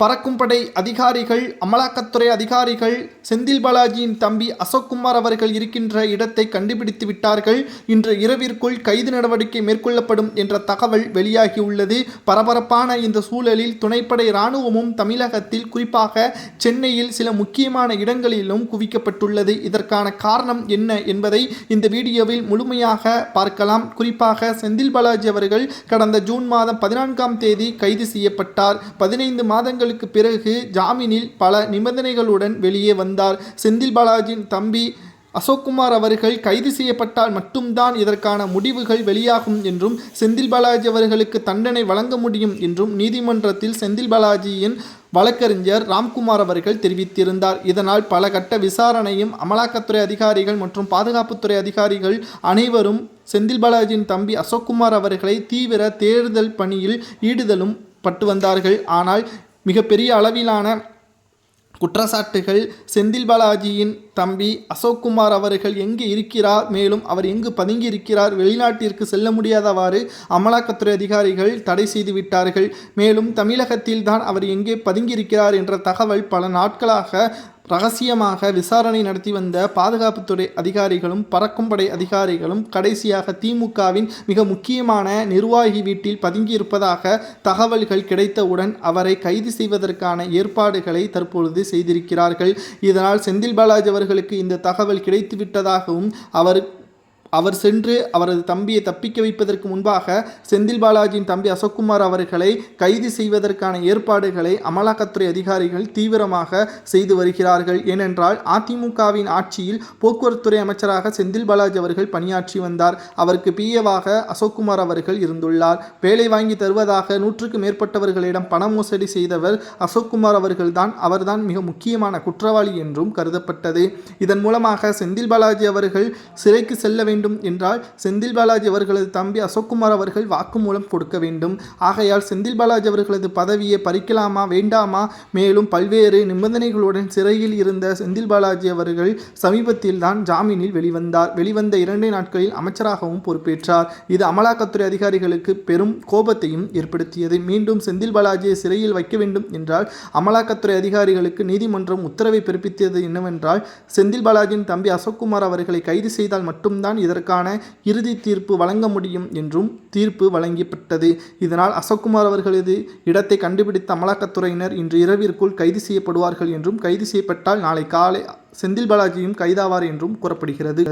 பறக்கும் படை அதிகாரிகள் அமலாக்கத்துறை அதிகாரிகள் செந்தில் பாலாஜியின் தம்பி அசோக்குமார் அவர்கள் இருக்கின்ற இடத்தை கண்டுபிடித்து விட்டார்கள். இன்று இரவிற்குள் கைது நடவடிக்கை மேற்கொள்ளப்படும் என்ற தகவல் வெளியாகி உள்ளது. பரபரப்பான இந்த சூழலில் துணைப்படை இராணுவமும் தமிழகத்தில் குறிப்பாக சென்னையில் சில முக்கியமான இடங்களிலும் குவிக்கப்பட்டுள்ளது. இதற்கான காரணம் என்ன என்பதை இந்த வீடியோவில் முழுமையாக பார்க்கலாம். குறிப்பாக செந்தில் பாலாஜி அவர்கள் கடந்த ஜூன் மாதம் பதினான்காம் தேதி கைது செய்யப்பட்டார். பதினைந்து மாதங்கள் மாதங்களுக்கு பிறகு ஜாமீனில் பல நிபந்தனைகளுடன் வெளியே வந்தார். செந்தில் பாலாஜியின் தம்பி அசோக்குமார் அவர்கள் கைது செய்யப்பட்டால் மட்டும்தான் இதற்கான முடிவுகள் வெளியாகும் என்றும் செந்தில் பாலாஜி அவர்களுக்கு தண்டனை வழங்க முடியும் என்றும் நீதிமன்றத்தில் செந்தில் பாலாஜியின் வழக்கறிஞர் ராம்குமார் அவர்கள் தெரிவித்திருந்தார். இதனால் பல கட்ட விசாரணையும் அமலாக்கத்துறை அதிகாரிகள் மற்றும் பாதுகாப்புத்துறை அதிகாரிகள் அனைவரும் செந்தில் பாலாஜியின் தம்பி அசோக்குமார் அவர்களை தீவிர தேர்தல் பணியில் ஈடுதலும் பட்டு வந்தார்கள். ஆனால் மிகப்பெரிய அளவிலான குற்றச்சாட்டுகள் செந்தில் பாலாஜியின் தம்பி அசோக்குமார் அவர்கள் எங்கு இருக்கிறார்? மேலும் அவர் எங்கு பதுங்கி இருக்கிறார் வெளிநாட்டிற்கு செல்ல முடியாதவாறு அமலாக்கத்துறை அதிகாரிகள் தடை செய்து விட்டார்கள். மேலும் தமிழகத்தில் தான் அவர் எங்கே பதுங்கியிருக்கிறார் என்ற தகவல் பல நாட்களாக ரகசியமாக விசாரணை நடத்தி வந்த பாதுகாப்புத்துறை அதிகாரிகளும் பறக்கும் படை அதிகாரிகளும் கடைசியாக திமுகவின் மிக முக்கியமான நிர்வாகி வீட்டில் பதுங்கியிருப்பதாக தகவல்கள் கிடைத்தவுடன் அவரை கைது செய்வதற்கான ஏற்பாடுகளை தற்பொழுது செய்திருக்கிறார்கள். இதனால் செந்தில் பாலாஜி அவர்களுக்கு இந்த தகவல் கிடைத்துவிட்டதாகவும் அவர் அவர் சென்று அவரது தம்பியை தப்பிக்க வைப்பதற்கு முன்பாக செந்தில் பாலாஜியின் தம்பி அசோக்குமார் அவர்களை கைது செய்வதற்கான ஏற்பாடுகளை அமலாக்கத்துறை அதிகாரிகள் தீவிரமாக செய்து வருகிறார்கள். ஏனென்றால் அதிமுகவின் ஆட்சியில் போக்குவரத்துறை அமைச்சராக செந்தில் பாலாஜி அவர்கள் பணியாற்றி வந்தார். அவருக்கு பிஏவாக அசோக்குமார் அவர்கள் இருந்துள்ளார். வேலை வாங்கி தருவதாக நூற்றுக்கு மேற்பட்டவர்களிடம் பண மோசடி செய்தவர் அசோக்குமார் அவர்கள்தான். அவர்தான் மிக முக்கியமான குற்றவாளி என்றும் கருதப்பட்டது. இதன் மூலமாக செந்தில் பாலாஜி அவர்கள் சிறைக்கு செல்ல வேண்டும் என்றால் செந்தில் பாலாஜி அவர்களது தம்பி அசோக்குமார் அவர்கள் வாக்குமூலம் கொடுக்க வேண்டும். ஆகையால் செந்தில் பாலாஜி அவர்களது பதவியை பறிக்கலாமா வேண்டாமா? மேலும் பல்வேறு நிபந்தனைகளுடன் சிறையில் இருந்த செந்தில் பாலாஜி அவர்கள் சமீபத்தில் தான் ஜாமீனில் வெளிவந்தார். வெளிவந்த இரண்டே நாட்களில் அமைச்சராகவும் பொறுப்பேற்றார். இது அமலாக்கத்துறை அதிகாரிகளுக்கு பெரும் கோபத்தையும் ஏற்படுத்தியது. மீண்டும் செந்தில் பாலாஜியை சிறையில் வைக்க வேண்டும் என்றால் அமலாக்கத்துறை அதிகாரிகளுக்கு நீதிமன்றம் உத்தரவை பிறப்பித்தது என்னவென்றால் செந்தில் பாலாஜியின் தம்பி அசோக்குமார் அவர்களை கைது செய்தால் மட்டும்தான் இதற்கான இறுதி தீர்ப்பு வழங்க முடியும் என்றும் தீர்ப்பு வழங்கப்பட்டது. இதனால் அசோக்குமார் அவர்களது இடத்தை கண்டுபிடித்த அமலாக்கத்துறையினர் இன்று இரவிற்குள் கைது செய்யப்படுவார்கள் என்றும் கைது செய்யப்பட்டால் நாளை காலை செந்தில் பாலாஜியும் கைதாவார் என்றும் கூறப்படுகிறது.